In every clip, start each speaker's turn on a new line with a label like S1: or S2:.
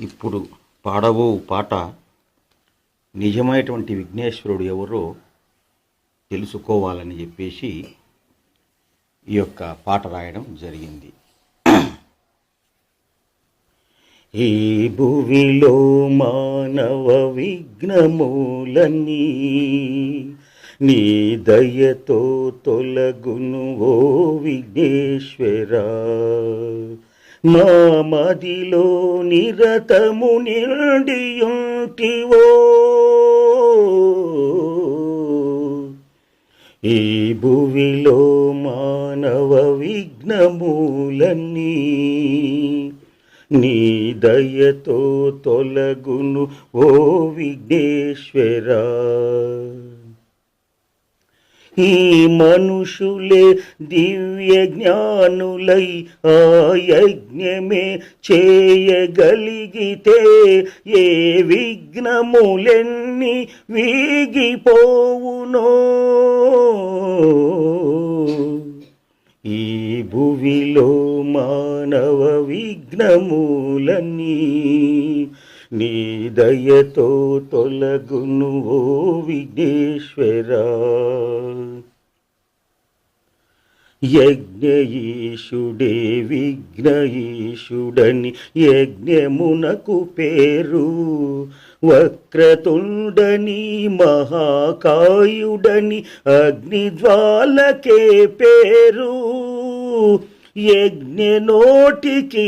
S1: ఇప్పుడు పాడబో పాట నిజమైనటువంటి విఘ్నేశ్వరుడు ఎవరో తెలుసుకోవాలని చెప్పేసి ఈ యొక్క పాట రాయడం జరిగింది. ఈ భువిలో మానవ విఘ్నములన్నీ నీ దయతో తొలగును ఓ విఘ్నేశ్వరా. మా మదిలో నిరతము నిండియుంటివో. ఈ భువిలో మానవ విఘ్నమూలన్నీ నీ దయతో తొలగును ఓ విఘ్నేశ్వరా. ఈ మనుషులే దివ్య జ్ఞానులై ఆ యజ్ఞమే చేయగలిగితే ఏ విఘ్నములెన్ని వీగిపోవునో. ఈ భువిలో మానవ విఘ్నములన్నీ నీ దయతో తొలగును ఓ విఘ్నేశ్వరా. యజ్ఞయీషుడే విఘ్నయీషుడని యజ్ఞమునకు పేరు. వక్రతుండని మహాకాయుడని అగ్నిజ్వాలకే పేరు. యజ్ఞనోటికి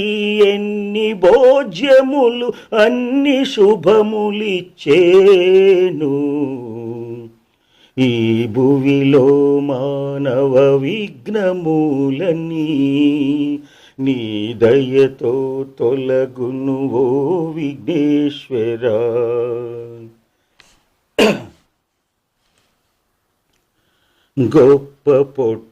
S1: ఎన్ని భోజ్యములు అన్ని శుభములిచ్చేను. ఈ భువిలో మానవ విఘ్నములన్నీ నీ దయతో తొలగును ఓ విఘ్నేశ్వరా. గొప్ప పొట్టు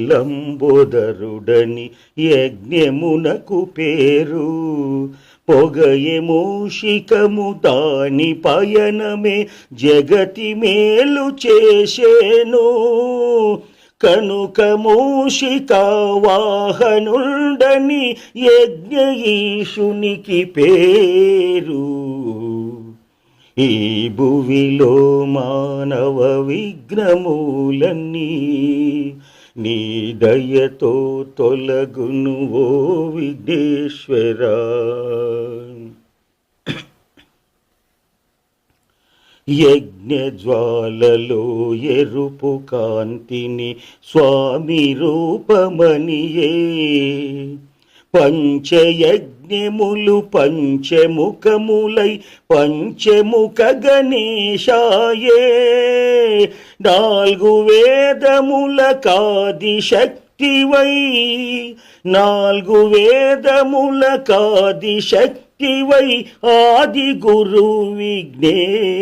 S1: లంబోదరుడని యజ్ఞమునకు పేరు. పొగయే మూషికము దాని పయనమే జగతి మేలు చేసేను. కనుక మూషిక వాహనుండని యజ్ఞయీషునికి పేరు. ఈ భువిలో మానవ విఘ్నములన్నీ నీ దయతో తొలగును ఓ విఘ్నేశ్వరా. యజ్ఞజ్వాలలో ఎరుపు కాంతిని స్వామి రూపమనియే. పంచయజ్ఞ యజ్ఞములు పంచముఖములై పంచముఖ గణేశాయే. నాలుగు వేదముల కాది శక్తివై నాలుగు వేదముల కాది శక్తివై ఆది గురు విఘ్నేశాయే.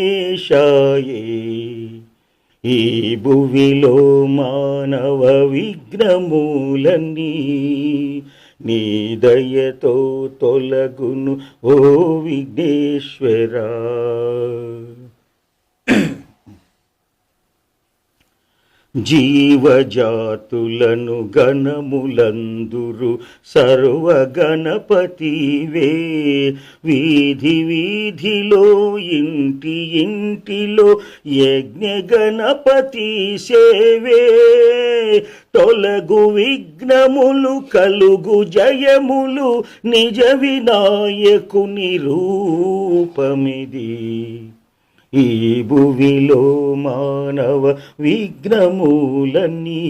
S1: ఈ భువిలో మానవ విఘ్నములన్నీ నీ దయతో తొలగును ఓ విఘ్నేశ్వరా. జీవజాతులను గణములందురు సర్వగణపతివే. వీధి వీధిలో ఇంటి ఇంటిలో యజ్ఞ గణపతి సేవే. తొలగు విఘ్నములు కలుగు జయములు నిజ వినాయకుని రూపమిది. ఈ భువిలో మానవ విఘ్నములన్నీ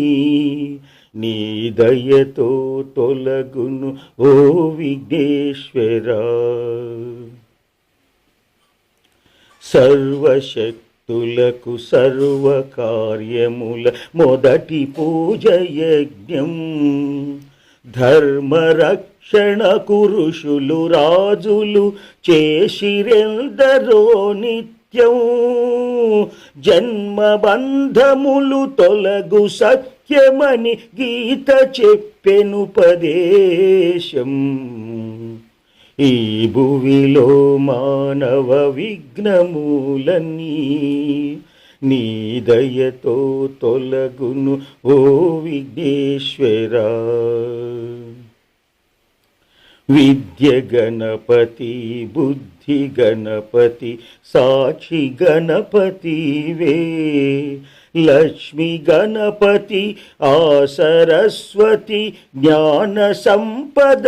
S1: నీ దయతో తొలగును ఓ విఘ్నేశ్వరా. సర్వశక్తులకు సర్వకార్యముల మొదటి పూజ యజ్ఞం. ధర్మరక్షణ కురుషులు రాజులు చేసిరెందరో నిత్య జన్మబంధములు తొలగు సత్యమని గీత చెప్పెను పదేశం. ఈ భువిలో మానవ విఘ్నములన్నీ నీ దయతో తొలగును ఓ విఘ్నేశ్వరా. విద్య గణపతి బుద్ధి గణపతి సాక్షి గణపతివే. లక్ష్మి గణపతి ఆ సరస్వతి జ్ఞాన సంపదలపతివే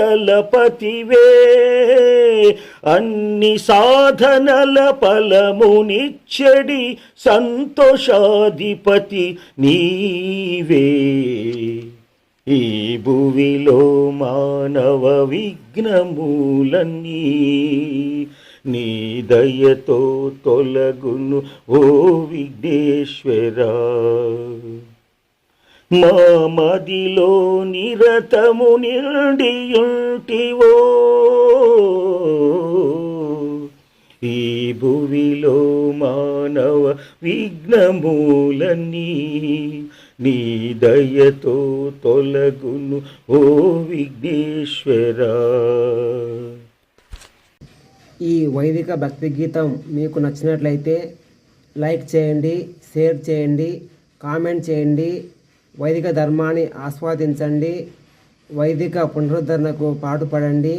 S1: అన్ని సాధనల ఫలమునిచ్చడి సంతోషాధిపతి నీవే. ఈ భువిలో మానవ విఘ్నమూలన్నీ నీ దయతో తొలగును ఓ విఘ్నేశ్వరా. మా మదిలో నిరతము నిండియుంటివో ఈ భువిలో మానవ విఘ్నమూలన్నీ నీ దయతో తొలగును ఓ విఘ్నేశ్వర.
S2: ఈ వైదిక భక్తి గీతం మీకు నచ్చినట్లయితే లైక్ చేయండి షేర్ చేయండి కామెంట్ చేయండి వైదిక ధర్మాన్ని ఆస్వాదించండి వైదిక పునరుద్ధరణకు పాటుపడండి.